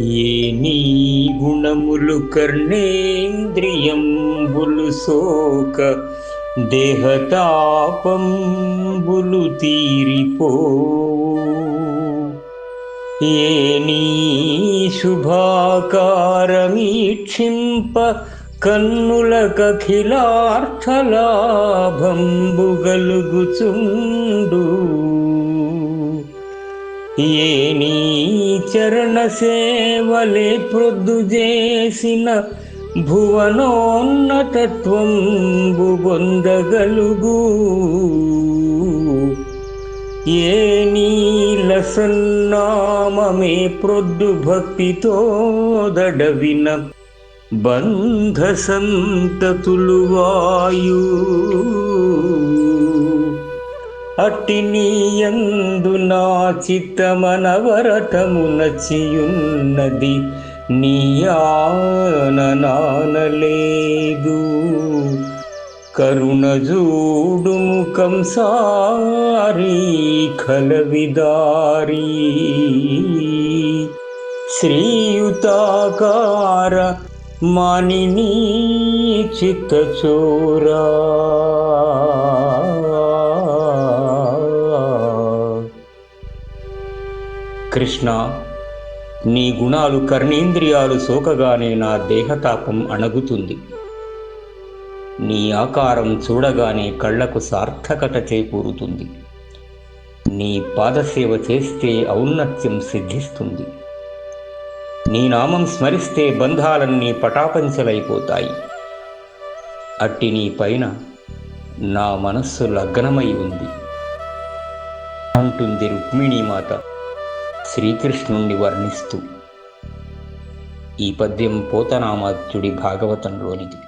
ఏ నీ గుణములు కర్ణేంద్రియంబులు సోక దేహతాపంబులు తీరిపో ఏ నీ శుభాకారమీక్షింప కన్నులకఖిలార్థలాభంబు గలుగుచుండు ఏ నీ చరణ సేవలే ప్రొద్దు చేసిన భువనోన్నతత్వం పొందగలుగు ఏ నీలసన్నామమే ప్రొద్దు భక్తితో దడవిన బంధ సంతతులు వాయు. అట్టి నీయందు నా చిత్తమనవరటమున చియున్నది నీ ఆననానలేదు కరుణ జూడు ముఖం సారీ ఖలవిదారీ శ్రీయుతాకార మానిని చిత్తచోరా. కృష్ణ నీ గుణాలు కర్ణేంద్రియాలు సోకగానే నా దేహతాపం అణగుతుంది. నీ ఆకారం చూడగానే కళ్ళకు సార్థకత చేకూరుతుంది. నీ పాదసేవ చేస్తే ఔన్నత్యం సిద్ధిస్తుంది. నీ నామం స్మరిస్తే బంధాలన్నీ పటాపంచలైపోతాయి. అట్టి నీ పైన నా మనస్సు లగ్నమై ఉంది. అంటుంది రుక్మిణీమాత. శ్రీకృష్ణుణ్ణి వర్ణిస్తూ ఈ పద్యం పోతనామాత్యుడి భాగవతంలోనిది.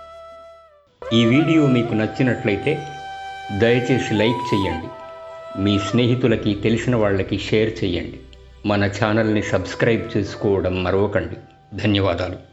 ఈ వీడియో మీకు నచ్చినట్లయితే దయచేసి లైక్ చేయండి. మీ స్నేహితులకి తెలిసిన వాళ్ళకి షేర్ చేయండి. మన ఛానల్ని సబ్స్క్రైబ్ చేసుకోవడం మరవకండి. ధన్యవాదాలు.